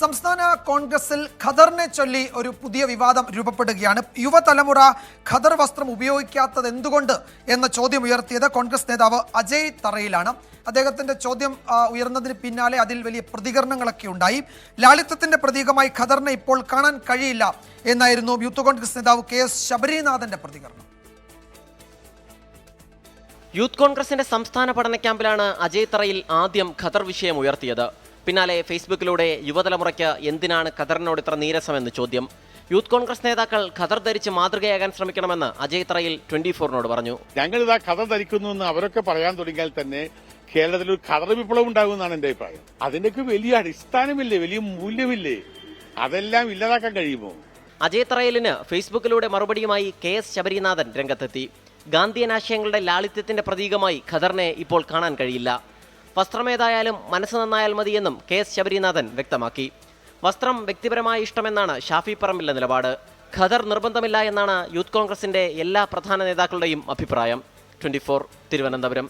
സംസ്ഥാന കോൺഗ്രസിൽ ഖദറിനെ ചൊല്ലി ഒരു പുതിയ വിവാദം രൂപപ്പെടുകയാണ്. യുവതലമുറ ഖദർ വസ്ത്രം ഉപയോഗിക്കാത്തത് എന്തുകൊണ്ട് എന്ന ചോദ്യം ഉയർത്തിയത് കോൺഗ്രസ് നേതാവ് അജയ് തറയിലാണ്. അദ്ദേഹത്തിന്റെ ചോദ്യം ഉയർന്നതിന് പിന്നാലെ അതിൽ വലിയ പ്രതികരണങ്ങളൊക്കെ ഉണ്ടായി. ലാളിത്യത്തിന്റെ പ്രതീകമായി ഖദറിനെ ഇപ്പോൾ കാണാൻ കഴിയില്ല എന്നായിരുന്നു യൂത്ത് കോൺഗ്രസ് നേതാവ് കെ എസ് ശബരിനാഥന്റെ പ്രതികരണം. യൂത്ത് കോൺഗ്രസിന്റെ സംസ്ഥാന പഠന ക്യാമ്പിലാണ് അജയ് തറയിൽ ആദ്യം ഖദർ വിഷയം ഉയർത്തിയത്. പിന്നാലെ ഫേസ്ബുക്കിലൂടെ യുവതലമുറയ്ക്ക് എന്തിനാണ് ഖദറിനോട് ഇത്ര നീരസമെന്ന് ചോദ്യം. യൂത്ത് കോൺഗ്രസ് നേതാക്കൾ ഖദർ ധരിച്ച് മാതൃകയാകാൻ ശ്രമിക്കണമെന്ന് അജയ് തറയിൽ ട്വന്റി ഫോറിനോട് പറഞ്ഞു. ഞങ്ങൾ ഇതാ ഖദർ ധരിക്കുന്നു എന്ന് അവരൊക്കെ പറയാൻ തുടങ്ങിയാൽ തന്നെ കേരളത്തിൽ ഒരു ഖദർ വിപ്ലവം ഉണ്ടാകുമെന്നാണ് എന്റെ അഭിപ്രായം. അതിനൊക്കെ വലിയ അടിസ്ഥാനമില്ലേ വലിയ മൂല്യമില്ലേ? അതെല്ലാം ഇല്ലാതാക്കാൻ കഴിയുമോ? അജയ് തറയലിന് ഫേസ്ബുക്കിലൂടെ മറുപടിയുമായി കെ എസ് ശബരിനാഥൻ രംഗത്തെത്തി. ഗാന്ധിയൻ ആശയങ്ങളുടെ ലാളിത്യത്തിന്റെ പ്രതീകമായി ഖദറിനെ ഇപ്പോൾ കാണാൻ കഴിയില്ല. വസ്ത്രമേതായാലും മനസ്സ് നന്നായാൽ മതിയെന്നും കെ എസ് ശബരിനാഥൻ വ്യക്തമാക്കി. വസ്ത്രം വ്യക്തിപരമായ ഇഷ്ടമെന്നാണ് ഷാഫി പറമ്പിലെ നിലപാട്. ഖദർ നിർബന്ധമില്ല എന്നാണ് യൂത്ത് കോൺഗ്രസിന്റെ എല്ലാ പ്രധാന നേതാക്കളുടെയും അഭിപ്രായം. ട്വന്റി തിരുവനന്തപുരം.